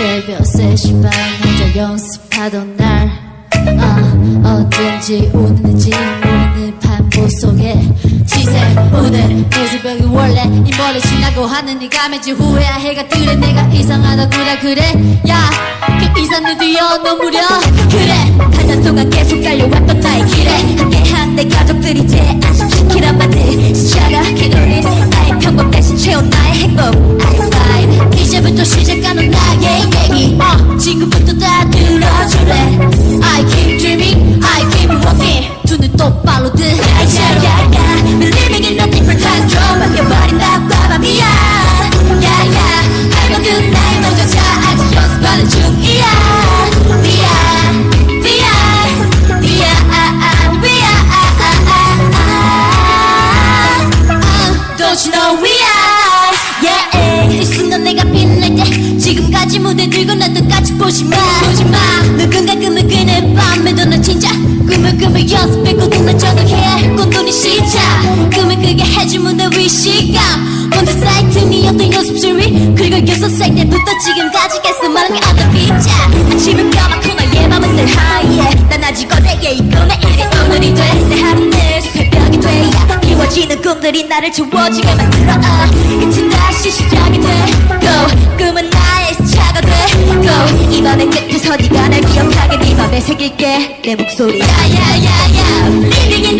새벽 3시 반 혼자 연습하던 날. 아, 어쩐지 오늘인지 모르는 반복 속에 지새. 오늘 내 새벽이 원래 이 머리 지나고 하는 네가 매지 후회야 해가 뜨래 내가 이상하다 그래 그래? 야그 이상 내 뒤여 너 무려? 그래 8년 동안 계속 달려왔던 나의 길에. 함께한 내 가족들이 제 안심시키란 말들. 시야가 개돌린 나의 평범 대신 채운 나의 행복. 지금부터 다 들어줄래? I keep dreaming I keep walking. 두 눈 똑바로 뜨 야야야 Believing in a different time 좀 바뀌어버린 낮과 밤이야. 야야 알거든 나의 먼저 자 아직 연습하는 중이야. 미안 미안 미안 미안. Don't you know we are? Yeah 이 순간 내가 빛날 때 지금까지 무대 들고 난 끝까지 보지마. 보지마. 누군가 꿈을 끄는 밤에도 난 진짜 꿈을 꿈을 연습했거든 난 저녁에 꽃눈이 시작. 꿈을 꾸게 해준 무대 위 시감 먼저 사이트니었던 연습실 위 그리고 여섯 살 때부터 지금까지 계속 많은 게 other pizza 아침은 까맣고 나의 맘은 늘 high 난 아직 어제의 이고 내일이 오늘이 돼내 하루는 새벽이 돼야. 이루어지는 꿈들이 나를 채워지게 만들어. 이젠 다시 시작 기억하게 네 맘에 새길게 내 목소리. 야야야야. in a